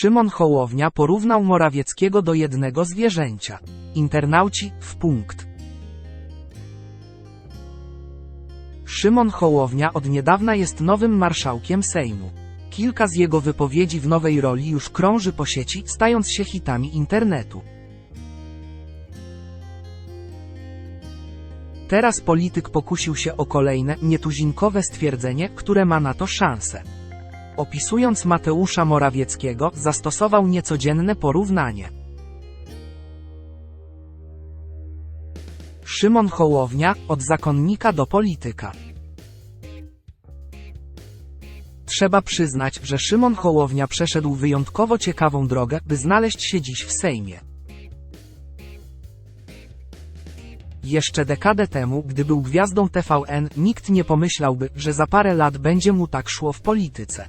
Szymon Hołownia porównał Morawieckiego do jednego zwierzęcia. Internauci w punkt. Szymon Hołownia od niedawna jest nowym marszałkiem Sejmu. Kilka z jego wypowiedzi w nowej roli już krąży po sieci, stając się hitami internetu. Teraz polityk pokusił się o kolejne, nietuzinkowe stwierdzenie, które ma na to szansę. Opisując Mateusza Morawieckiego, zastosował niecodzienne porównanie. Szymon Hołownia, od zakonnika do polityka. Trzeba przyznać, że Szymon Hołownia przeszedł wyjątkowo ciekawą drogę, by znaleźć się dziś w Sejmie. Jeszcze dekadę temu, gdy był gwiazdą TVN, nikt nie pomyślałby, że za parę lat będzie mu tak szło w polityce.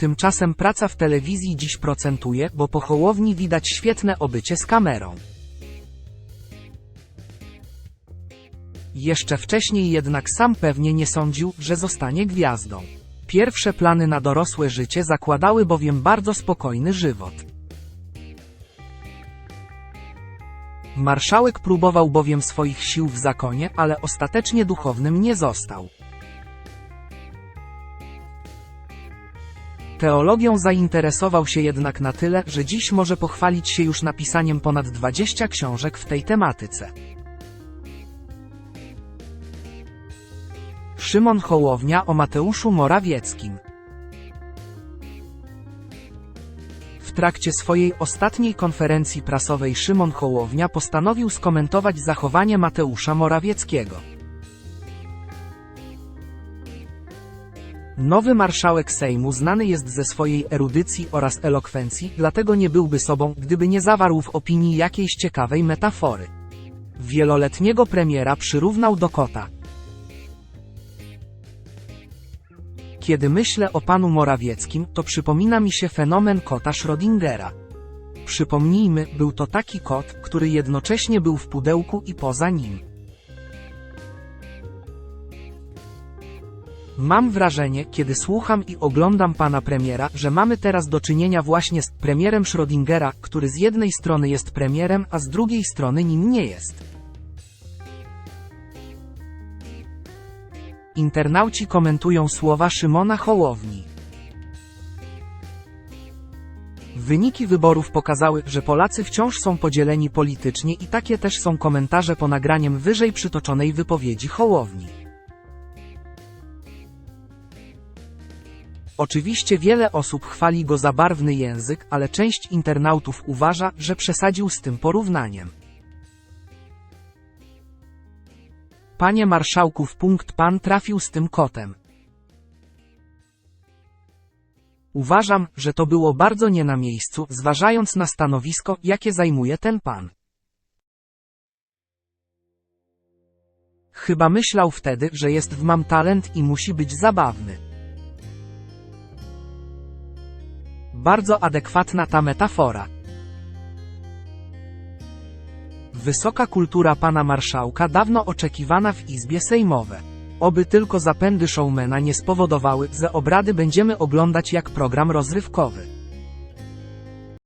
Tymczasem praca w telewizji dziś procentuje, bo po Hołowni widać świetne obycie z kamerą. Jeszcze wcześniej jednak sam pewnie nie sądził, że zostanie gwiazdą. Pierwsze plany na dorosłe życie zakładały bowiem bardzo spokojny żywot. Marszałek próbował bowiem swoich sił w zakonie, ale ostatecznie duchownym nie został. Teologią zainteresował się jednak na tyle, że dziś może pochwalić się już napisaniem ponad 20 książek w tej tematyce. Szymon Hołownia o Mateuszu Morawieckim. W trakcie swojej ostatniej konferencji prasowej Szymon Hołownia postanowił skomentować zachowanie Mateusza Morawieckiego. Nowy marszałek Sejmu znany jest ze swojej erudycji oraz elokwencji, dlatego nie byłby sobą, gdyby nie zawarł w opinii jakiejś ciekawej metafory. Wieloletniego premiera przyrównał do kota. Kiedy myślę o panu Morawieckim, to przypomina mi się fenomen kota Schrödingera. Przypomnijmy, był to taki kot, który jednocześnie był w pudełku i poza nim. Mam wrażenie, kiedy słucham i oglądam pana premiera, że mamy teraz do czynienia właśnie z premierem Schrödingera, który z jednej strony jest premierem, a z drugiej strony nim nie jest. Internauci komentują słowa Szymona Hołowni. Wyniki wyborów pokazały, że Polacy wciąż są podzieleni politycznie i takie też są komentarze po nagraniem wyżej przytoczonej wypowiedzi Hołowni. Oczywiście wiele osób chwali go za barwny język, ale część internautów uważa, że przesadził z tym porównaniem. Panie marszałku w punkt pan trafił z tym kotem. Uważam, że to było bardzo nie na miejscu, zważając na stanowisko, jakie zajmuje ten pan. Chyba myślał wtedy, że jest w mam talent i musi być zabawny. Bardzo adekwatna ta metafora. Wysoka kultura pana marszałka dawno oczekiwana w Izbie Sejmowe. Oby tylko zapędy showmana nie spowodowały, że obrady będziemy oglądać jak program rozrywkowy.